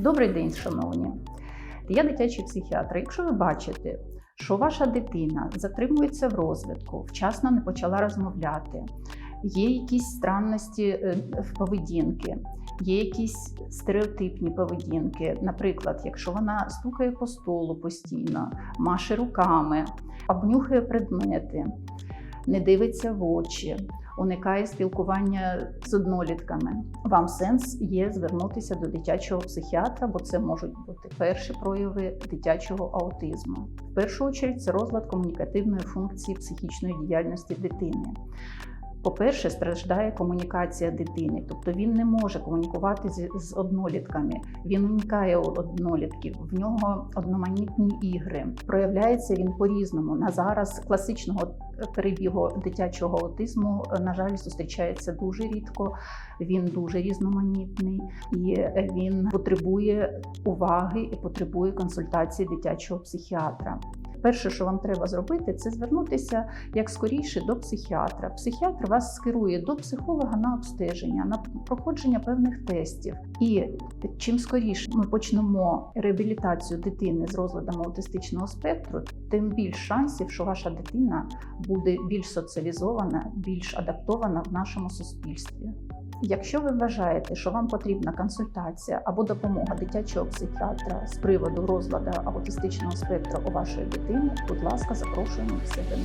Добрий день, шановні. Я дитячий психіатр. Якщо ви бачите, що ваша дитина затримується в розвитку, вчасно не почала розмовляти, є якісь странності е, в поведінки, є якісь стереотипні поведінки. Наприклад, якщо вона стукає по столу постійно, маше руками, обнюхує предмети, не дивиться в очі, уникає спілкування з однолітками. Вам сенс є звернутися до дитячого психіатра, бо це можуть бути перші прояви дитячого аутизму. В першу чергу це розлад комунікативної функції психічної діяльності дитини. По-перше, страждає комунікація дитини, тобто він не може комунікувати з, однолітками. Він уникає однолітків, в нього одноманітні ігри. Проявляється він по-різному. На зараз класичного перебігу дитячого аутизму, на жаль, зустрічається дуже рідко. Він дуже різноманітний і він потребує уваги і потребує консультації дитячого психіатра. Перше, що вам треба зробити, це звернутися як скоріше до психіатра. Психіатр вас скерує до психолога на обстеження, на проходження певних тестів. І чим скоріше ми почнемо реабілітацію дитини з розладом аутистичного спектру, тим більш шансів, що ваша дитина буде більш соціалізована, більш адаптована в нашому суспільстві. Якщо ви вважаєте, що вам потрібна консультація або допомога дитячого психіатра з приводу розладу аутистичного спектру у вашої дитини, будь ласка, запрошуємо в себе